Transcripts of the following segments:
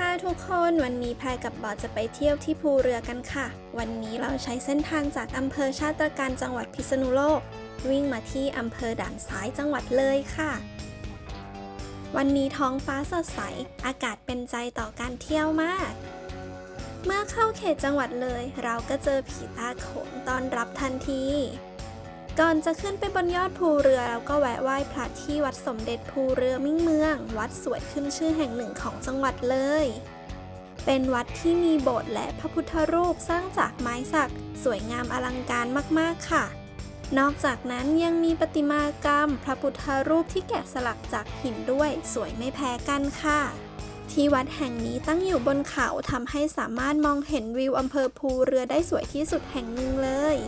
ค่ะทุกคนวันนี้แพรกับบอสจะไปเที่ยวที่ภูเรือกันค่ะ วันนี้เราใช้เส้นทางจากอำเภอชาติการจังหวัดพิษณุโลก วิ่งมาที่อำเภอด่านซ้ายจังหวัดเลยค่ะ วันนี้ท้องฟ้าสดใส อากาศเป็นใจต่อการเที่ยวมาก เมื่อเข้าเขตจังหวัดเลย เราก็เจอผีตาโขนต้อนรับทันที ก่อนจะขึ้นไปบนยอดภูเรือเราก็แวะไหว้พระที่วัดสมเด็จภูเรือมิ่งเมือง วัดสวยขึ้นชื่อแห่งหนึ่งของจังหวัดเลย เป็นวัดที่มีโบสถ์และพระพุทธรูปสร้างจากไม้สัก สวยงามอลังการมากๆค่ะ นอกจากนั้นยังมีประติมากรรม พระพุทธรูปที่แกะสลักจากหินด้วย สวยไม่แพ้กันค่ะที่วัดแห่งนี้ตั้งอยู่บนเขาทำให้สามารถมองเห็นวิวอำเภอภูเรือได้สวยที่สุดแห่งหนึ่งเลย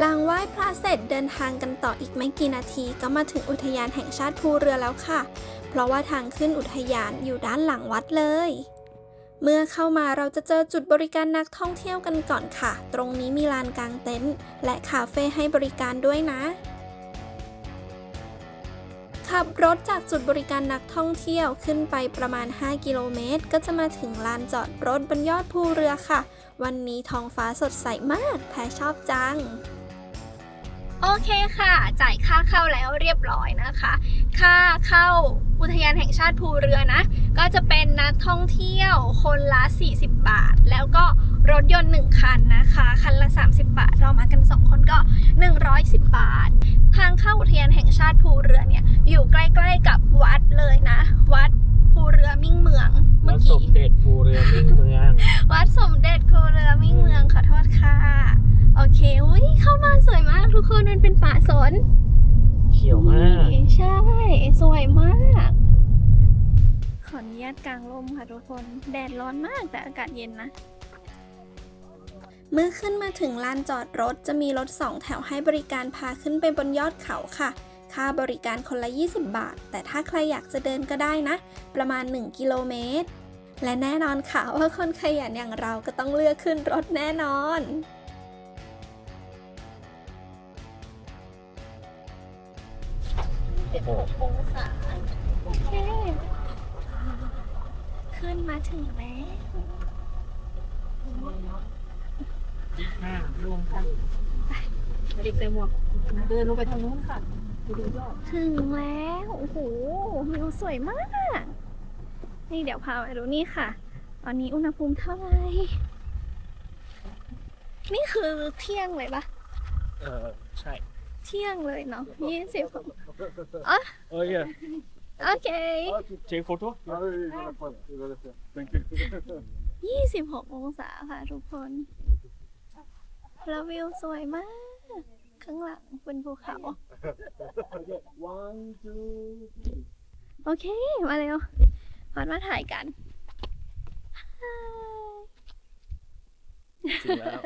หลังไหว้พระเสร็จเดินทางกันต่ออีกไม่กี่นาทีก็มาถึงอุทยานแห่งชาติภูเรือแล้วค่ะ เพราะว่าทางขึ้นอุทยานอยู่ด้านหลังวัดเลย เมื่อเข้ามาเราจะเจอจุดบริการนักท่องเที่ยวกันก่อนค่ะ ตรงนี้มีลานกลางเต็นท์และคาเฟ่ให้บริการด้วยนะ ขับรถจากจุดบริการนักท่องเที่ยวขึ้นไปประมาณ 5 กิโลเมตร ก็จะมาถึงลานจอดรถบนยอดภูเรือค่ะ วันนี้ท้องฟ้าสดใสมากแพรชอบจัง โอเคค่ะ จ่ายค่าเข้าแล้วเรียบร้อยนะคะ ค่าเข้าอุทยานแห่งชาติภูเรือนะ ก็จะเป็นนักท่องเที่ยวคนละ 40 บาท แล้วก็รถยนต์ 1 คันนะคะ คันละ 30 บาท เรามากัน 2 คนก็ 110 บาท ทางเข้าอุทยานแห่งชาติภูเรือเนี่ย อยู่ใกล้ๆกับวัดเลยนะ วัดภูเรือมิ่งเมืองเมื่อกี้ เป็นป่าสนเขียวมากนี่ใช่ สวยมาก ขออนุญาตกลางร่มค่ะทุกคน แดดร้อนมากแต่อากาศเย็นนะ เมื่อขึ้นมาถึงลานจอดรถจะมีรถสองแถวให้บริการพาขึ้นไปบนยอดเขาค่ะ ค่าบริการคนละ 20 บาท แต่ถ้าใครอยากจะเดินก็ได้นะ ประมาณ 1 กิโลเมตร และแน่นอนค่ะว่าคนขยันอย่างเราก็ต้องเลือกขึ้นรถแน่นอน โอ้โหองศาโอเค ขึ้นมาถึงแล้วห้ารวมกันเด็กใส่หมวกเดินลงไปทางนู้นค่ะไปดูยอดถึงแล้ว โอ้โหวิวสวยมาก นี่เดี๋ยวพาไปดูนี่ค่ะ ตอนนี้อุณหภูมิเท่าไหร่ นี่คือเที่ยงเลยปะเออใช่ เที่ยงเลยเนาะยี่สิบเออเนี่ยโอเคเช็คโฟโต้ Ah oui, oui, je la prends. Je vais la faire. Thank you. ยี่สิบหกองศาค่ะทุกคนแล้ววิวสวยมาก ข้างหลังเป็นภูเขา One, two, three. โอเค มาเร็วพอดมาถ่ายกัน ถึงแล้ว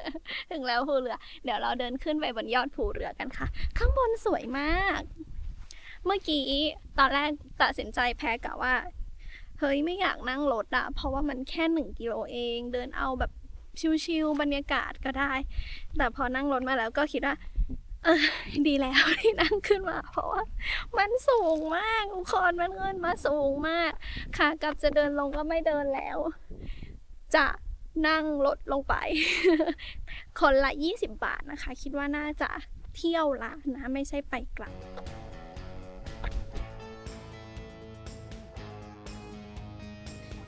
ถึงแล้วภูเรือ เดี๋ยวเราเดินขึ้นไปบนยอดภูเรือกันค่ะ ข้างบนสวยมาก เมื่อกี้ตอนแรกตัดสินใจแพ้กะว่า เฮ้ยไม่อยากนั่งรถอะเพราะว่ามันแค่หนึ่งกิโลเอง เดินเอาแบบชิลๆบรรยากาศก็ได้ แต่พอนั่งรถมาแล้วก็คิดว่าเออดีแล้วที่นั่งขึ้นมา เพราะว่ามันสูงมากทุกคนมันเงินมาสูงมากค่ะกับจะเดินลงก็ไม่เดินแล้ว จะ นั่งรถลงไป คนละ 20 บาทนะคะ คิดว่าน่าจะเที่ยวละนะไม่ใช่ไปกลับ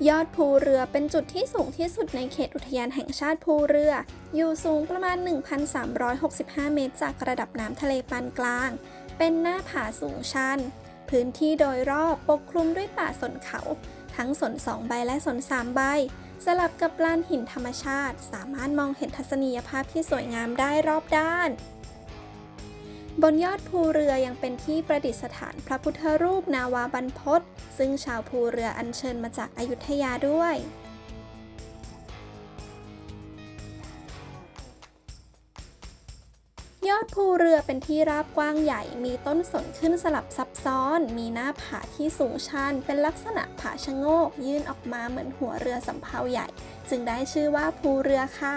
ยอดภูเรือเป็นจุดที่สูงที่สุดในเขตอุทยานแห่งชาติภูเรือ อยู่สูงประมาณ 1,365 เมตรจากระดับน้ำทะเลปานกลาง เป็นหน้าผาสูงชัน พื้นที่โดยรอบปกคลุมด้วยป่าสนเขา ทั้งสนสองใบและสนสามใบ สลับกับลานหินธรรมชาติ สามารถมองเห็นทัศนียภาพที่สวยงามได้รอบด้าน บนยอดภูเรือยังเป็นที่ประดิษฐานพระพุทธรูปนาวาบรรพตซึ่งชาวภูเรืออัญเชิญมาจากอายุทยาด้วย ดภูเรือเป็นที่ราบกว้างใหญ่ มีต้นสนขึ้นสลับซับซ้อน มีหน้าผาที่สูงชัน เป็นลักษณะผาชะโงก ยื่นออกมาเหมือนหัวเรือสำเภาใหญ่ จึงได้ชื่อว่าภูเรือค่ะ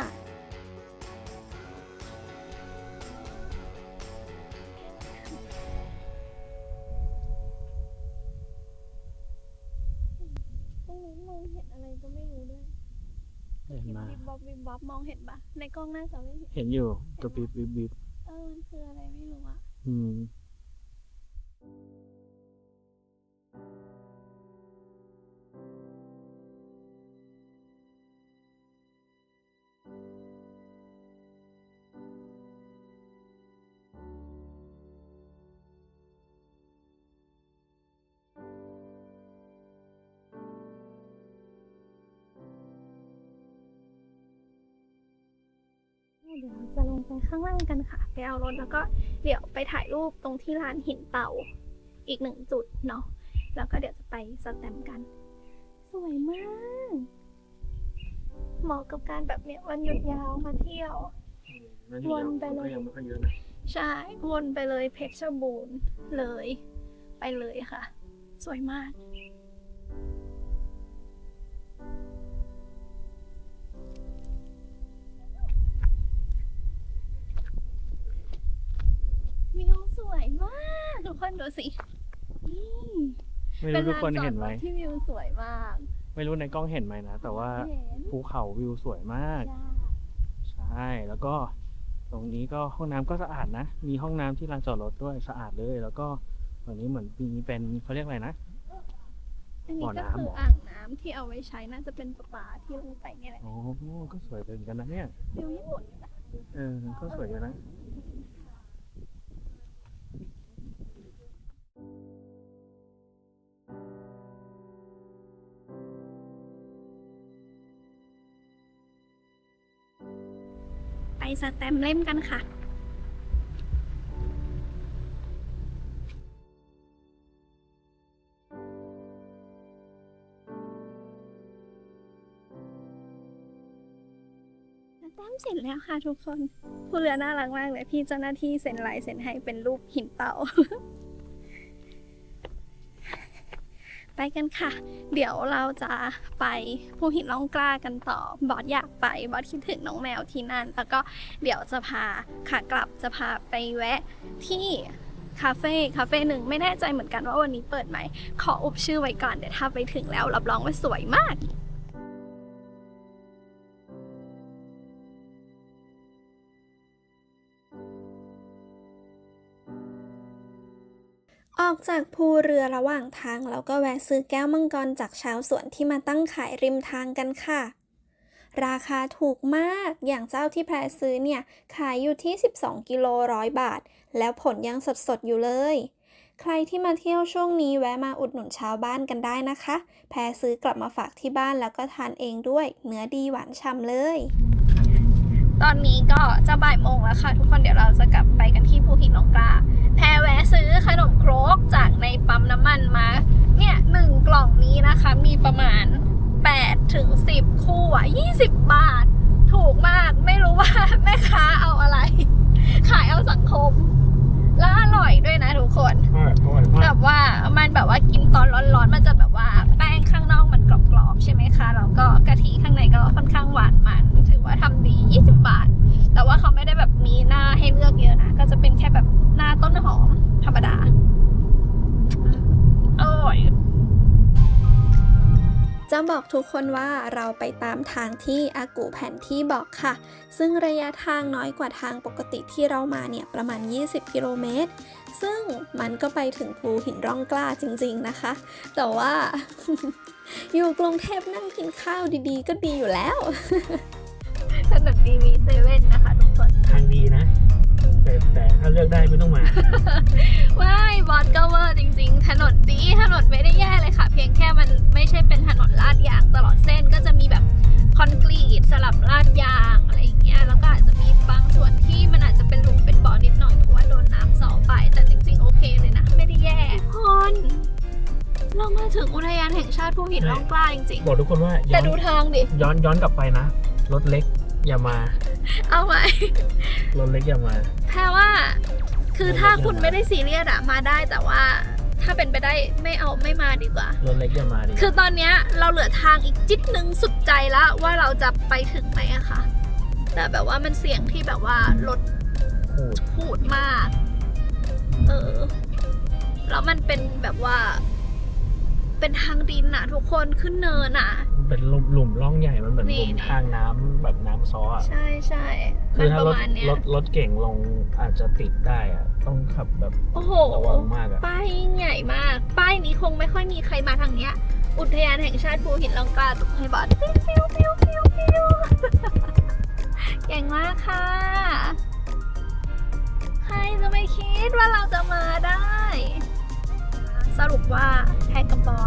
มองเห็นอะไรก็ไม่รู้ด้วยเห็นมาวิบวับวิบวัมองเห็นปะในกล้องหน้าจอไม่เห็น เห็นอยู่กระพริบวิบวิบ เออมันคืออะไรไม่รู้อะอืม เดี๋ยวเราจะลงไปข้างล่างกันค่ะ ไปเอารถแล้วก็เดี๋ยวไปถ่ายรูปตรงที่ลานหินเต่าอีกหนึ่งจุดเนาะแล้วก็เดี๋ยวจะไปสแตมป์กัน สวยมาก เหมาะกับการแบบเนี้ยวันหยุดยาวมาเที่ยว วนไปเลยก็ยังไม่ค่อยเยอะนะใช่ วนไปเลยเพชรบูรณ์เลย ไปเลยค่ะ สวยมาก คนดูสินี่ไม่รู้ทุกคนเห็นไหม ป็ลาจอดรถที่วิวสวยมากไม่รู้ในกล้องเห็นไหมนะ แต่ว่าเห็นภูเขาวิวสวยมาก ใช่ใช่แล้วก็ตรงนี้ก็ห้องน้ำก็สะอาดนะ มีห้องน้ำที่ลานจอดรถด้วยสะอาดเลย แล้วก็วันนี้เหมือนมีเป็นเขาเรียกอะไรนะ อันนี้บ่อก็น้ำคือเหรออ่อ่างน้ำที่เอาไว้ใช้น่าจะเป็นประปาที่ลงไปเนี่ยแหละ อ๋อ ก็สวยเหมือนกันนะเนี่ย วิวญี่ปุ่นอยู่นะเออ ก็สวยอยู่นะ สแตมเล่มกันค่ะสแตมเสร็จแล้วค่ะทุกคน ผู้เรือน่ารักมากเลยพี่เจ้าหน้าที่เซ็นลายเซ็นให้เป็นรูปหินเต่า ไปกันค่ะ เดี๋ยวเราจะไปภูหินล่องกล้ากันต่อบอสอยากไปบอสคิดถึงน้องแมวที่นั่น แล้วก็เดี๋ยวจะพาขากลับจะพาไปแวะที่คาเฟ่คาเฟ่หนึ่งไม่แน่ใจเหมือนกันว่าวันนี้เปิดไหม ขออุบชื่อไว้ก่อนเดี๋ยวถ้าไปถึงแล้วรับรองว่าสวยมาก ออกจากภูเรือระหว่างทางแล้วก็แวะซื้อแก้วมังกรจากชาวสวนที่มาตั้งขายริมทางกันค่ะ ราคาถูกมาก อย่างเจ้าที่แพรซื้อเนี่ย ขายอยู่ที่ 12 กิโลร้อยบาท แล้วผลยังสดๆอยู่เลย ใครที่มาเที่ยวช่วงนี้แวะมาอุดหนุนชาวบ้านกันได้นะคะ แพรซื้อกลับมาฝากที่บ้านแล้วก็ทานเองด้วย เนื้อดีหวานฉ่ำเลย ตอนนี้ก็จะบ่ายโมงแล้วค่ะ ทุกคนเดี๋ยวเราจะกลับไปกันที่ภูหินลองกล้าแพรแวะซื้อขนมครกจากในปั๊มน้ำมันมา เนี่ยหนึ่งกล่องนี้นะคะ มีประมาณ8ถึง10 คู่อะ 20 บาท ถูกมากไม่รู้ว่า แม่ค้าเอาอะไร ขายเอาสังคม แล้วอร่อยด้วยนะทุกคน อร่อยอร่อยมา แบ ก บว่ามันแบบว่ากินตอนร้อนๆ มันจะแบบว่าแป้งข้างนอกมันกรอบๆ ใช่ไหมคะ แล้วก็กะทิข้างในก็ค่อนข้างหวานมัน ถือว่าทำดี 20 บาท แต่ว่าเขาไม่ได้แบบมีหน้าให้เลือกเยอะนะ ก็จะเป็นแค่แบบหน้าต้นหอมธรรมดา อร่อย จะบอกทุกคนว่าเราไปตามทางที่อากูแผนที่บอกค่ะ ซึ่งระยะทางน้อยกว่าทางปกติที่เรามาเนี่ยประมาณ 20 กิโลเมตร ซึ่งมันก็ไปถึงภูหินร่องกล้าจริงๆนะคะ แต่ว่า อยู่กรุงเทพนั่งกินข้าวดีๆ ก็ดีอยู่แล้วถนนดีมีเซเว่นนะคะทุกคน จริง บอกทุกคนว่าๆย้แต่อนดูทางดิ ย้อนย้อนกลับไปนะ รถเล็กอย่ามา เอาไหม รถเล็กอย่ามาแปลว่า คือถ้าคุณไม่ได้ซีเรียสอะมาได้แต่ว่า ถ้าเป็นไปได้ไม่เอาไม่มาดีกว่า รถเล็กอย่ามาดิคือตอนเนี้ยเราเหลือทางอีกจิตหนึ่งสุดใจแล้วว่าเราจะไปถึงไหมอะค่ะ แต่แบบว่ามันเสี่ยงที่แบบว่ารถพูดขูดมาก เออ แล้วมันเป็นแบบว่า เป็นทางดินอะทุกคนขึ้นเนินอะมันเป็นหลุมหลุมร่องใหญ่มันเหมือนนี่หลุมนี่ ทางน้ำแบบน้ำซ้ออะใช่ใช่คืมัอนถ้าประรถมาณเนี้ยรถรถเก่งลงอาจจะติดได้อะต้องขับแบบโอ้โห ระวังมากอะป้ายยิ่งใหญ่มาก ป้ายนี้คงไม่ค่อยมีใครมาทางเนี้ย อุทยานแห่งชาติภูหินลังกาตุกให้บอดปิ้วปิ้วปิ้วปิ้วปิ้วเก่งมากค่ะ ใครจะไม่คิดว่าเราจะมาได้ สรุปว่าแพทกับบอส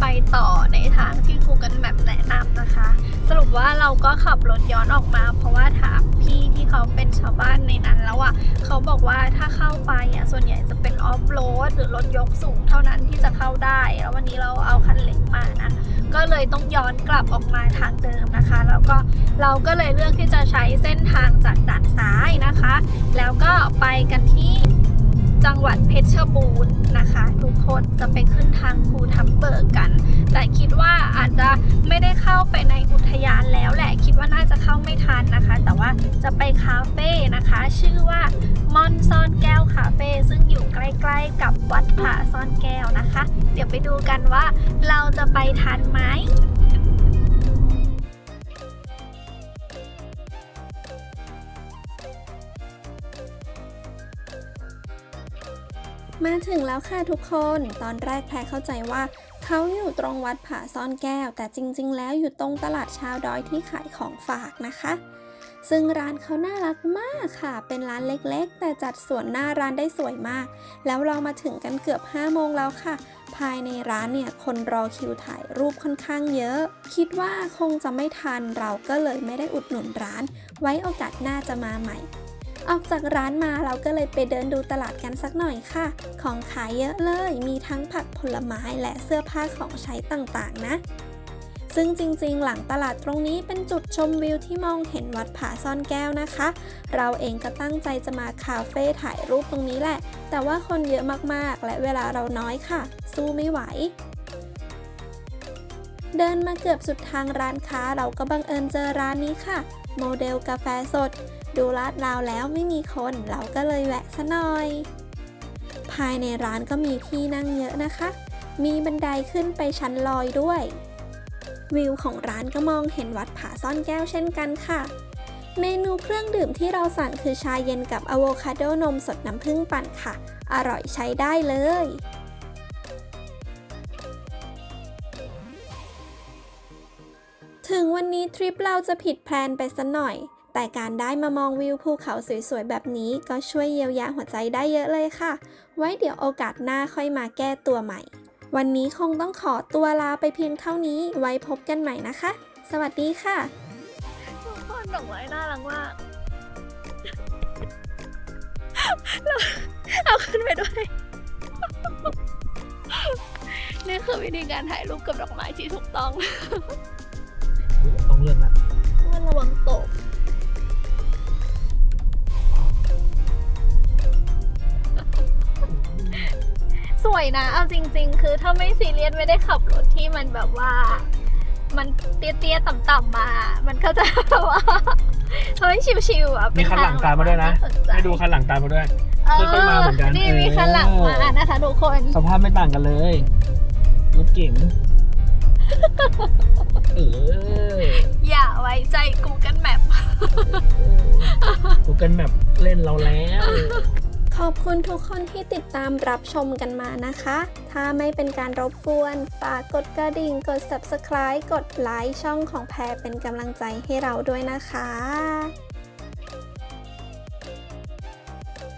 ไปต่อในทางที่ Google Map แนะนำนะคะ สรุปว่าเราก็ขับรถย้อนออกมา เพราะว่าถามพี่ที่เขาเป็นชาวบ้านในนั้นแล้วอะเขาบอกว่าถ้าเข้าไปอะส่วนใหญ่จะเป็นออฟโรดหรือรถยกสูงเท่านั้นที่จะเข้าได้ แล้ววันนี้เราเอาคันเล็กมานะก็เลยต้องย้อนกลับออกมาทางเดิมนะคะ แล้วก็เราก็เลยเลือกที่จะใช้เส้นทางจากด่านซ้ายนะคะ แล้วก็ไปกันที่ จังหวัดเพชรบูรณ์นะคะ ทุกคนจะไปขึ้นทางภูทับเบิกกัน แต่คิดว่าอาจจะไม่ได้เข้าไปในอุทยานแล้วแหละ คิดว่าน่าจะเข้าไม่ทันนะคะ แต่ว่าจะไปคาเฟ่นะคะ ชื่อว่ามอนซ่อนแก้วคาเฟ่ซึ่งอยู่ใกล้ๆกับวัดผาซ่อนแก้วนะคะ เดี๋ยวไปดูกันว่าเราจะไปทันไหม มาถึงแล้วค่ะทุกคน ตอนแรกแพรเข้าใจว่า เขาอยู่ตรงวัดผาซ่อนแก้ว แต่จริง ๆ แล้วอยู่ตรงตลาดชาวดอยที่ขายของฝากนะคะ ซึ่งร้านเขาน่ารักมากค่ะ เป็นร้านเล็กๆ แต่จัดสวนหน้าร้านได้สวยมาก แล้วเรามาถึงกันเกือบ5โมงแล้วค่ะ ภายในร้านเนี่ยคนรอคิวถ่ายรูปค่อนข้างเยอะ คิดว่าคงจะไม่ทันเราก็เลยไม่ได้อุดหนุนร้าน ไว้โอกาสหน้าจะมาใหม่ ออกจากร้านมาเราก็เลยไปเดินดูตลาดกันสักหน่อยค่ะ ของขายเยอะเลย มีทั้งผักผลไม้และเสื้อผ้าของใช้ต่างๆนะ ซึ่งจริงๆ หลังตลาดตรงนี้เป็นจุดชมวิวที่มองเห็นวัดผาซ่อนแก้วนะคะ เราเองก็ตั้งใจจะมาคาเฟ่ถ่ายรูปตรงนี้แหละ แต่ว่าคนเยอะมากๆ และเวลาเราน้อยค่ะ สู้ไม่ไหว เดินมาเกือบสุดทางร้านค้าเราก็บังเอิญเจอร้านนี้ค่ะ โมเดลกาแฟสด ดูลาดราวแล้วไม่มีคนเราก็เลยแวะซะหน่อย ภายในร้านก็มีที่นั่งเยอะนะคะ มีบันไดขึ้นไปชั้นลอยด้วย วิวของร้านก็มองเห็นวัดผาซ่อนแก้วเช่นกันค่ะ เมนูเครื่องดื่มที่เราสั่งคือชาเย็นกับอะโวคาโดนมสดน้ำผึ้งปั่นค่ะ อร่อยใช้ได้เลย ถึงวันนี้ทริปเราจะผิดแพลนไปสักหน่อย แต่การได้มามองวิวภูเขาสวยๆ แบบนี้ก็ช่วยเยียวยาหัวใจได้เยอะเลยค่ะ ไว้เดี๋ยวโอกาสหน้าค่อยมาแก้ตัวใหม่ วันนี้คงต้องขอตัวลาไปเพียงเท่านี้ ไว้พบกันใหม่นะคะ สวัสดีค่ะทุกคนดอกไม้น่ารักมากเอาขึ้นไปด้วย นี่คือวิธีการถ่ายรูปกับดอกไม้ที่ถูกต้อง วังตกสวยนะ เอาจริง ๆ คือถ้าไม่ซีเรียสไม่ได้ขับรถที่มันแบบว่า มันเตี้ยๆต่ำๆมา มันก็จะแบบว่าเฮ้ยชิวๆอะเป็มีคันหลังตามมาด้วยนะสใจให้ดูคันหลังตามมาด้วยเออค่อยๆมาเหมือนกันนี่มีคันหลังมานะคะทุกคน สภาพไม่ต่างกันเลยรถเก๋งเอออย่า ไว้ใจ Google Map กูเกิลแบบเล่นเราแล้ว ขอบคุณทุกคนที่ติดตามรับชมกันมานะคะ ถ้าไม่เป็นการรบกวนฝากกดกระดิ่ง กด subscribe กดไลค์ช่องของแพรเป็นกำลังใจให้เราด้วยนะคะ